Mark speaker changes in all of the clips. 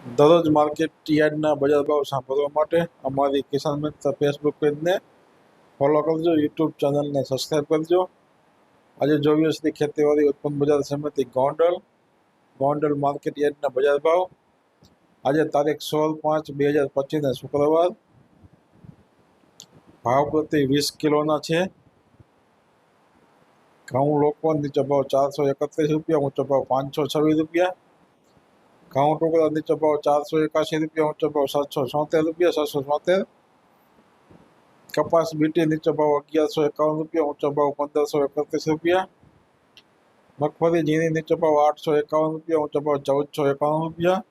Speaker 1: દરરોજ માર્કેટ યાર્ડના બજાર ભાવ સાંભળવા માટે અમારી કિસાન મિત્ર ફેસબુક પેજને ફોલો કરજો યુટ્યુબ ચેનલને સબસ્ક્રાઈબ કરજો. આજે જોઈએ શ્રી ખેતીવાડી ઉત્પન્ન બજાર સમિતિ ગોંડલ ગોંડલ માર્કેટ યાર્ડના બજાર ભાવ. આજે તારીખ સોળ પાંચ બે હજાર પચીસના શુક્રવાર. ભાવ પ્રતિ વીસ કિલોના છે. ઘઉં લોકવન નીચો ભાવ ચારસો એકત્રીસ રૂપિયા, ઊંચો ભાવ પાંચસો છવ્વીસ રૂપિયા. ઘઉં ટુકડા નીચો ભાવ ચારસો એકાશી રૂપિયા ઊંચો ભાવ સાતસો છોતેર રૂપિયા સાતસો છોતેર કપાસ બીટી નીચો ભાવ અગિયારસો એકાવન રૂપિયા ઊંચો ભાવ પંદરસો એકત્રીસ રૂપિયા મગફળી ઝીણી નીચો ભાવ આઠસો એકાવન રૂપિયા ઊંચો ભાવ ચૌદસો એકાવન રૂપિયા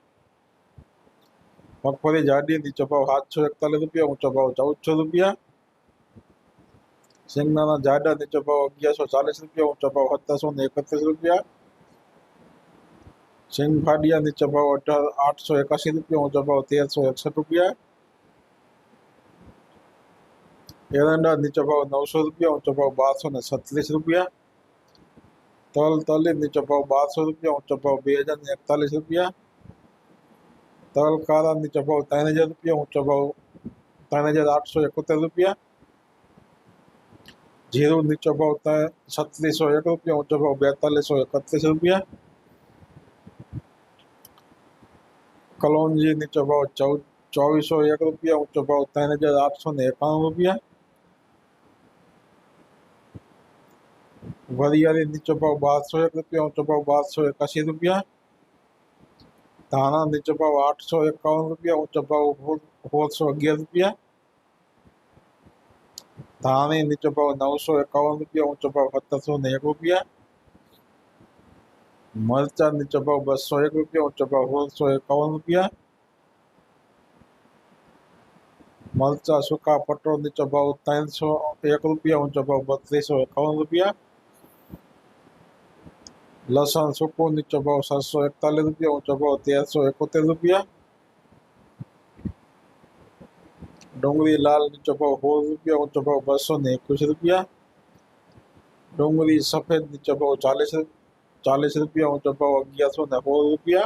Speaker 1: મગફળી જાડી નીચો ભાવ સાતસો એકતાલીસ રૂપિયા ઊંચો ભાવ ચૌદસો રૂપિયા સિંગદાણા જાડા નીચો ભાવ અગિયારસો ચાલીસ રૂપિયા ઊંચો ભાવ સત્તરસો ને એકત્રીસ રૂપિયા સિંગ ફાડિયા નીચો ભાવ અઢાર આઠસો એકાસી રૂપિયા ઊંચો ભાવ તેરસો એકસઠ રૂપિયા એરંડા નીચો ભાવ નવસો રૂપિયા ઊંચો ભાવ બારસો ને છત્રીસ રૂપિયા તલ તલી નીચો ભાવ બારસો રૂપિયા ઊંચો ભાવ બે હજાર ને એકતાલીસ રૂપિયા તલ કારા નીચો ભાવ ત્રણ હજાર રૂપિયા ઊંચો ભાવ ત્રણ હજાર આઠસો એકોતેર રૂપિયા જીરું નીચો ભાવ ત્રણ છત્રીસો એક રૂપિયા ઊંચો ભાવ બેતાલીસો એકત્રીસ રૂપિયા કલોંજી નીચો ભાવ ચૌદ ચોવીસો એક રૂપિયા ઊંચો ભાવ ત્રણ હજાર આઠસો ને એકાણું રૂપિયા વરિયાળી નીચો ભાવ બારસો એક રૂપિયા ઊંચો ભાવ બારસો એકાશી રૂપિયા ધાણા નીચો ભાવ આઠસો એકાવન રૂપિયા ઊંચો ભાવ સોળસો અગિયાર રૂપિયા ધાણી નીચો ભાવ નવસો એકાવન રૂપિયા ઊંચો ભાવ સત્તરસો ને એક રૂપિયા મરચા નીચો ભાવ બસો એક રૂપિયા ઊંચો ભાવ સોળસો એકાવન રૂપિયા મરચા સૂકા પટો નીચો ભાવ ત્રણસો એક રૂપિયા ઊંચો ભાવ બત્રીસો એકાવન રૂપિયા લસણ સૂકું નીચો ભાવ સાતસો એકતાલીસ રૂપિયા ઊંચો ભાવ તેરસો એકોતેર રૂપિયા ડુંગળી લાલ નીચો ભાવ સોળ રૂપિયા ઊંચો ભાવ બસો ને એકવીસ રૂપિયા ડુંગળી સફેદ નીચો ભાવ ચાલીસ चालीस रुपया मुजबा अगिया सौ नबो रुपया।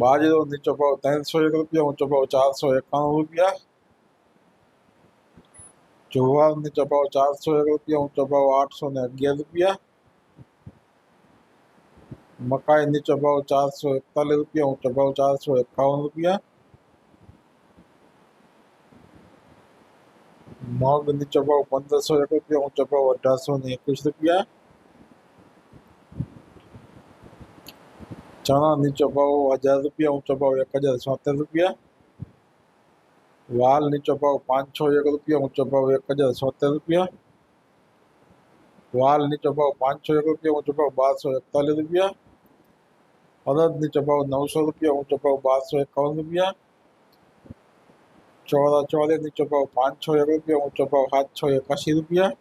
Speaker 1: बाजरो नीचो भाव तीन सौ एक रुपया ऊंचो भाव चार सौ एकाणु रुपया। ज्वार नीचो भाव चार सौ एक रुपया ऊंचो भाव आठ सौ ने रुपया। मकाई नीचो भाव चार सौ इकतालीस रुपया ऊंचो भाव चार सौ इक्यावन रुपया। નીચો ભાવ પંદરસો એક રૂપિયા ઊંચો ભાવ અઢારસો ને એકવીસ રૂપિયા ચણા નીચો ભાવ હજાર રૂપિયા ઊંચો ભાવ એક હજાર છોતેર રૂપિયા વાલ નીચો ભાવ પાંચસો એક રૂપિયા ઊંચો ભાવ એક હજાર છોતેર રૂપિયા વાલ નીચો ભાવ પાંચસો એક રૂપિયા ઊંચો ભાવ બારસો એકતાલીસ રૂપિયા અડદ નીચો ભાવ નવસો રૂપિયા ઊંચો ભાવ બારસો એકાવન રૂપિયા ચોરા ચોરે નીચો ભાવ પાંચસો એક રૂપિયા ઊંચો ભાવ સાતસો એકાશી રૂપિયા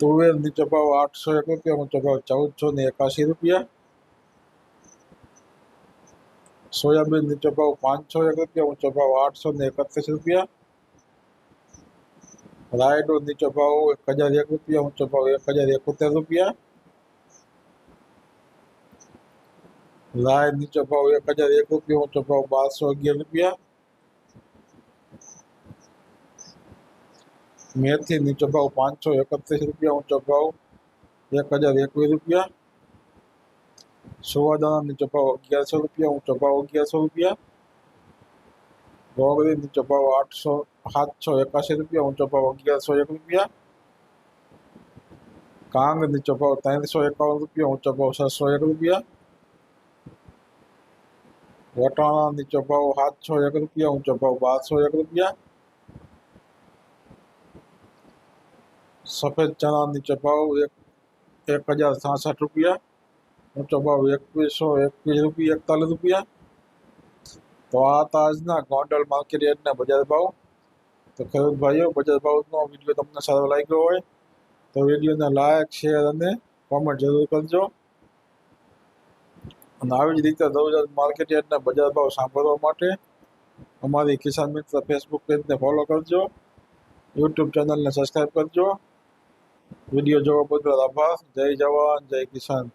Speaker 1: તુવેર નીચો ભાવ આઠસો એક રૂપિયા ઊંચો ભાવ ચૌદસો ને એકાશી રૂપિયા સોયાબીન નીચો ભાવ પાંચસો એક રૂપિયા ઊંચો ભાવ આઠસો ને એકત્રીસ રૂપિયા રાયડો નીચો ભાવ એક હજાર એક રૂપિયા ઊંચો ભાવ એક હજાર એકોતેર રૂપિયા રાય નીચો ભાવ એક હજાર એક રૂપિયા ઊંચો ભાવ બારસો અગિયાર રૂપિયા મેથી નીચો ભાવ પાંચસો એકત્રીસ રૂપિયા ઊંચો ભાવ એક હજાર એકવીસ રૂપિયા સુવાદાણા નીચો ભાવ અગિયારસો રૂપિયા ઊંચો ભાવ અગિયારસો રૂપિયા ગોગડી નીચો ભાવ આઠસો સાતસો એકાશી રૂપિયા ઊંચો ભાવ અગિયારસો એક રૂપિયા કાંગ નીચો ભાવ ત્રણસો એકાવન રૂપિયા ઊંચો ભાવ છસો એક રૂપિયા વટાણા નીચો ભાવ સાતસો એક રૂપિયા, ઊંચો ભાવ બારસો એક રૂપિયા. સફેદ ચણા નીચો ભાવ એક એક હજાર સાસઠ રૂપિયા. ઊંચો ભાવ એકવીસો એકવીસ રૂપિયા, એકતાલીસ રૂપિયા. તો આ હતા આજના ગોંડલ માર્કેટ યાર્ડના બજાર ભાવ. તો ખેડૂત ભાઈઓ, બજાર ભાવનો વીડિયો તમને સારો લાગ્યો હોય તો વિડીયોને લાયક શેર અને કોમેન્ટ જરૂર કરજો. અને આવી જ રીતે દરરોજ માર્કેટ યાર્ડના બજાર ભાવ સાંભળવા માટે અમારી કિસાન મિત્ર ફેસબુક પેજને ફોલો કરજો યુટ્યુબ ચેનલને સબસ્ક્રાઈબ કરજો. વીડિયો જોવા બદલ આભાર. જય જવાન, જય કિસાન.